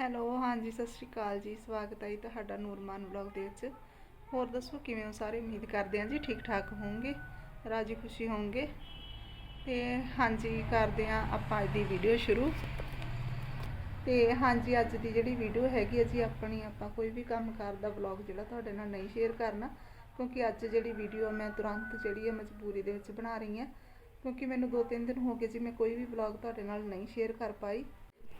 Hello, ਹਾਂਜੀ, ਸਤਿ ਸ਼੍ਰੀ ਅਕਾਲ ਜੀ। ਸਵਾਗਤ ਹੈ ਜੀ ਤੁਹਾਡਾ ਨੂਰਮਾਨ ਵਲੌਗ ਦੇ ਵਿੱਚ। ਹੋਰ ਦੱਸੋ, ਕਿਵੇਂ ਹੋ ਸਾਰੇ? ਉਮੀਦ ਕਰਦੇ ਹਾਂ ਜੀ ਠੀਕ ਠਾਕ ਹੋਵੋਗੇ, ਰਾਜੀ ਖੁਸ਼ੀ ਹੋਵੋਗੇ। ਤੇ ਹਾਂਜੀ, ਕਰਦੇ ਹਾਂ ਆਪਾਂ ਅੱਜ ਦੀ ਵੀਡੀਓ ਸ਼ੁਰੂ। ਤੇ ਹਾਂਜੀ, ਅੱਜ ਦੀ ਜਿਹੜੀ ਵੀਡੀਓ ਹੈਗੀ ਹੈ ਜੀ, ਆਪਣੀ ਆਪਾਂ ਕੋਈ ਵੀ ਕੰਮ ਕਾਰ ਦਾ ਵਲੌਗ ਜਿਹੜਾ ਤੁਹਾਡੇ ਨਾਲ ਨਹੀਂ ਸ਼ੇਅਰ ਕਰਨਾ, ਕਿਉਂਕਿ ਅੱਜ ਜਿਹੜੀ ਵੀਡੀਓ ਮੈਂ ਤੁਰੰਤ ਜਿਹੜੀ ਹੈ ਮਜਬੂਰੀ ਦੇ ਵਿੱਚ ਬਣਾ ਰਹੀ ਹਾਂ। ਕਿਉਂਕਿ ਮੈਨੂੰ 2-3 ਦਿਨ ਹੋ ਗਏ ਜੀ, ਮੈਂ ਕੋਈ ਵੀ ਵਲੌਗ ਤੁਹਾਡੇ ਨਾਲ ਨਹੀਂ ਸ਼ੇਅਰ ਕਰ ਪਾਈ।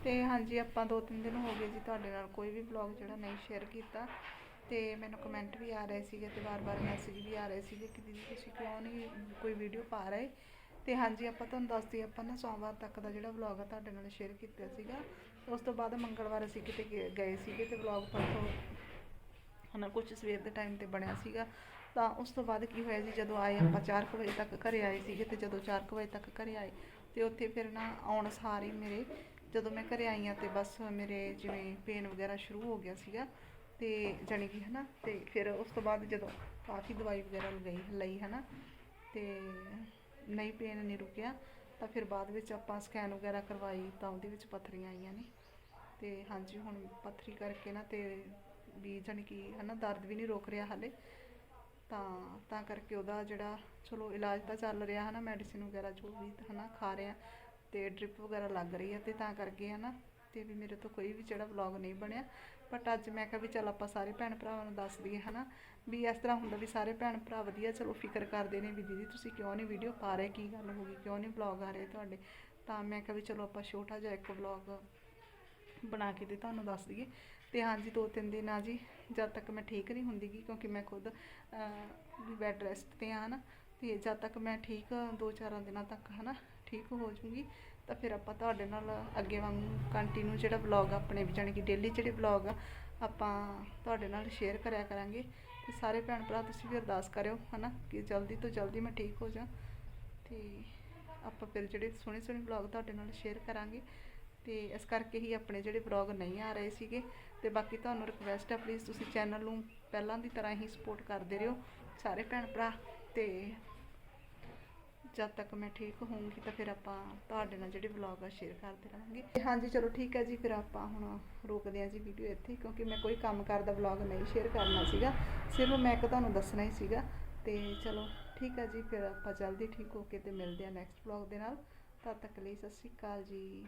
ਤੇ ਹਾਂਜੀ, ਆਪਾਂ 2-3 ਦਿਨ ਹੋ ਗਏ ਜੀ ਤੁਹਾਡੇ ਨਾਲ ਕੋਈ ਵੀ ਵਲੌਗ ਜਿਹੜਾ ਨਹੀਂ ਸ਼ੇਅਰ ਕੀਤਾ। ਤੇ ਮੈਨੂੰ ਕਮੈਂਟ ਵੀ ਆ ਰਹੇ ਸੀਗੇ ਤੇ ਵਾਰ-ਵਾਰ ਮੈਸੇਜ ਵੀ ਆ ਰਹੇ ਸੀਗੇ ਕਿ ਦੀਦੀ ਤੁਸੀਂ ਕਿਉਂ ਨਹੀਂ ਕੋਈ ਵੀਡੀਓ ਪਾ ਰਹੇ? ਤੇ ਹਾਂਜੀ, ਆਪਾਂ ਤੁਹਾਨੂੰ ਦੱਸਦੀ ਆਪਾਂ ਨਾ ਸੋਮਵਾਰ ਤੱਕ ਦਾ ਜਿਹੜਾ ਵਲੌਗ ਆ ਤੁਹਾਡੇ ਨਾਲ ਸ਼ੇਅਰ ਕੀਤਾ ਸੀਗਾ। ਉਸ ਤੋਂ ਬਾਅਦ ਮੰਗਲਵਾਰ ਅਸੀਂ ਕਿਤੇ ਗਏ- ਗਏ ਸੀਗੇ ਤੇ ਵਲੌਗ ਪਰਸੋਂ ਹਨਾ ਕੁਝ ਸਵੇਰ ਦੇ ਟਾਈਮ ਤੇ ਬਣਿਆ ਸੀਗਾ। ਤਾਂ ਉਸ ਤੋਂ ਬਾਅਦ ਕੀ ਹੋਇਆ ਜੀ, ਜਦੋਂ ਆਏ ਆਪਾਂ 4 ਵਜੇ ਤੱਕ ਘਰੇ ਆਏ ਸੀਗੇ ਤੇ ਜਦੋਂ 4 ਵਜੇ ਤੱਕ ਘਰੇ ਆਏ ਤੇ ਉੱਥੇ ਫਿਰ ਨਾ ਆਉਣ ਸਾਰ ਹੀ ਮੇਰੇ ਜਦੋਂ ਮੈਂ ਘਰੇ ਆਈ ਹਾਂ ਤੇ ਬਸ ਮੇਰੇ ਜਿਵੇਂ ਪੇਨ ਵਗੈਰਾ ਸ਼ੁਰੂ ਹੋ ਗਿਆ ਸੀਗਾ ਤੇ ਜਾਣੀ ਕਿ ਹਨਾ ਤੇ ਫਿਰ ਉਸ ਤੋਂ ਬਾਅਦ ਜਦੋਂ ਕਾਫੀ ਦਵਾਈ ਵਗੈਰਾ ਲਗਾਈ ਲਈ ਹਨਾ ਤੇ ਨਹੀਂ ਪੇਨ ਨਹੀਂ ਰੁਕਿਆ, ਤਾਂ ਫਿਰ ਬਾਅਦ ਵਿੱਚ ਆਪਾਂ ਸਕੈਨ ਵਗੈਰਾ ਕਰਵਾਈ ਤਾਂ ਉਹਦੇ ਵਿੱਚ ਪੱਥਰੀਆਂ ਆਈਆਂ ਨੇ ਤੇ ਹਾਂਜੀ ਹੁਣ ਪੱਥਰੀ ਕਰਕੇ ਨਾ ਤੇ ਵੀ ਜਾਣੀ ਕਿ ਹਨਾ ਦਰਦ ਵੀ ਨਹੀਂ ਰੁਕ ਰਿਹਾ ਹਾਲੇ, ਤਾਂ ਤਾਂ ਕਰਕੇ ਉਹਦਾ ਜਿਹੜਾ ਚਲੋ ਇਲਾਜ ਤਾਂ ਚੱਲ ਰਿਹਾ ਹਨਾ ਮੈਡੀਸਿਨ ਵਗੈਰਾ ਜੋ ਵੀ ਹਨਾ ਖਾ ਰਿਹਾ ਤੇ ਡ੍ਰਿਪ ਵਗੈਰਾ ਲੱਗ ਰਹੀ ਹੈ ਤੇ ਤਾਂ ਕਰਕੇ ਹੈ ਨਾ ਤੇ ਵੀ ਮੇਰੇ ਤੋਂ ਕੋਈ ਵੀ ਜਿਹੜਾ ਵਲੌਗ ਨਹੀਂ ਬਣਿਆ। ਬਟ ਅੱਜ ਮੈਂ ਕਿਹਾ ਵੀ ਚੱਲ ਆਪਾਂ ਸਾਰੇ ਭੈਣ ਭਰਾਵਾਂ ਨੂੰ ਦੱਸ ਦਈਏ ਹਨਾ, ਵੀ ਇਸ ਤਰ੍ਹਾਂ ਹੁੰਦਾ ਵੀ ਸਾਰੇ ਭੈਣ ਭਰਾ ਵਧੀਆ, ਚਲੋ ਫਿਕਰ ਕਰਦੇ ਨੇ ਵੀ ਦੀਦੀ ਤੁਸੀਂ ਕਿਉਂ ਨਹੀਂ ਵੀਡੀਓ ਪਾ ਰਹੇ, ਕੀ ਗੱਲ ਹੋ ਗਈ, ਕਿਉਂ ਨਹੀਂ ਵਲੌਗ ਆ ਰਹੇ ਤੁਹਾਡੇ? ਤਾਂ ਮੈਂ ਕਿਹਾ ਵੀ ਚਲੋ ਆਪਾਂ ਛੋਟਾ ਜਿਹਾ ਇੱਕ ਵਲੌਗ ਬਣਾ ਕੇ ਤੇ ਤੁਹਾਨੂੰ ਦੱਸ ਦਈਏ। ਤੇ ਹਾਂਜੀ, ਦੋ ਤਿੰਨ ਦਿਨ ਆ ਜੀ, ਜਦ ਤੱਕ ਮੈਂ ਠੀਕ ਨਹੀਂ ਹੁੰਦੀ ਗੀ, ਕਿਉਂਕਿ ਮੈਂ ਖੁਦ ਵੀ ਬੈੱਡ ਰੈਸਟ ਤੇ ਆ ਹਨਾ, ਤੇ ਜਦ ਤੱਕ ਮੈਂ ਠੀਕ, ਦੋ ਚਾਰਾਂ ਦਿਨਾਂ ਤੱਕ ਹਨਾ ਠੀਕ ਹੋ ਜਾਊਂਗੀ ਤਾਂ ਫਿਰ ਆਪਾਂ ਤੁਹਾਡੇ ਨਾਲ ਅੱਗੇ ਵਾਂਗੂ ਕੰਟੀਨਿਊ ਜਿਹੜਾ ਵਲੌਗ ਆਪਣੇ ਵੀ ਜਾਣੀ ਕਿ ਡੇਲੀ ਜਿਹੜੇ ਵਲੌਗ ਆ, ਆਪਾਂ ਤੁਹਾਡੇ ਨਾਲ ਸ਼ੇਅਰ ਕਰਿਆ ਕਰਾਂਗੇ। ਤੇ ਸਾਰੇ ਭੈਣ ਭਰਾ ਤੁਸੀਂ ਵੀ ਅਰਦਾਸ ਕਰਿਓ, ਹਨਾ, ਕਿ ਜਲਦੀ ਤੋਂ ਜਲਦੀ ਮੈਂ ਠੀਕ ਹੋ ਜਾ ਤੇ ਆਪਾਂ ਫਿਰ ਜਿਹੜੇ ਸੋਹਣੇ ਸੋਹਣੇ ਵਲੌਗ ਤੁਹਾਡੇ ਨਾਲ ਸ਼ੇਅਰ ਕਰਾਂਗੇ। ਤੇ ਇਸ ਕਰਕੇ ਹੀ ਆਪਣੇ ਜਿਹੜੇ ਵਲੌਗ ਨਹੀਂ ਆ ਰਹੇ ਸੀਗੇ, ਤੇ ਬਾਕੀ ਤੁਹਾਨੂੰ ਰਿਕਵੈਸਟ ਹੈ ਪਲੀਜ਼ ਤੁਸੀਂ ਚੈਨਲ ਨੂੰ ਪਹਿਲਾਂ ਦੀ ਤਰ੍ਹਾਂ ਹੀ ਸਪੋਰਟ ਕਰਦੇ ਰਹੋ, ਸਾਰੇ ਭੈਣ ਭਰਾ, ਤੇ ਜਦ ਤੱਕ ਮੈਂ ਠੀਕ ਹੋਊਂਗੀ ਤਾਂ ਫਿਰ ਆਪਾਂ ਤੁਹਾਡੇ ਨਾਲ ਜਿਹੜੇ ਵਲੌਗ ਆ ਸ਼ੇਅਰ ਕਰਦੇ ਰਹਾਂਗੇ। ਤੇ ਹਾਂਜੀ, ਚਲੋ ਠੀਕ ਹੈ ਜੀ, ਫਿਰ ਆਪਾਂ ਹੁਣ ਰੋਕਦੇ ਹਾਂ ਜੀ ਵੀਡੀਓ ਇੱਥੇ, ਕਿਉਂਕਿ ਮੈਂ ਕੋਈ ਕੰਮ ਕਾਰ ਦਾ ਵਲੌਗ ਨਹੀਂ ਸ਼ੇਅਰ ਕਰਨਾ ਸੀਗਾ। ਸਿਰਫ ਮੈਂ ਇੱਕ ਤੁਹਾਨੂੰ ਦੱਸਣਾ ਹੀ ਸੀਗਾ। ਤੇ ਚਲੋ ਠੀਕ ਹੈ ਜੀ, ਫਿਰ ਆਪਾਂ ਜਲਦੀ ਠੀਕ ਹੋ ਕੇ ਤੇ ਮਿਲਦੇ ਹਾਂ ਨੈਕਸਟ ਵਲੌਗ ਦੇ ਨਾਲ। ਤਦ ਤੱਕ ਲਈ ਸਤਿ ਸ਼੍ਰੀ ਅਕਾਲ ਜੀ।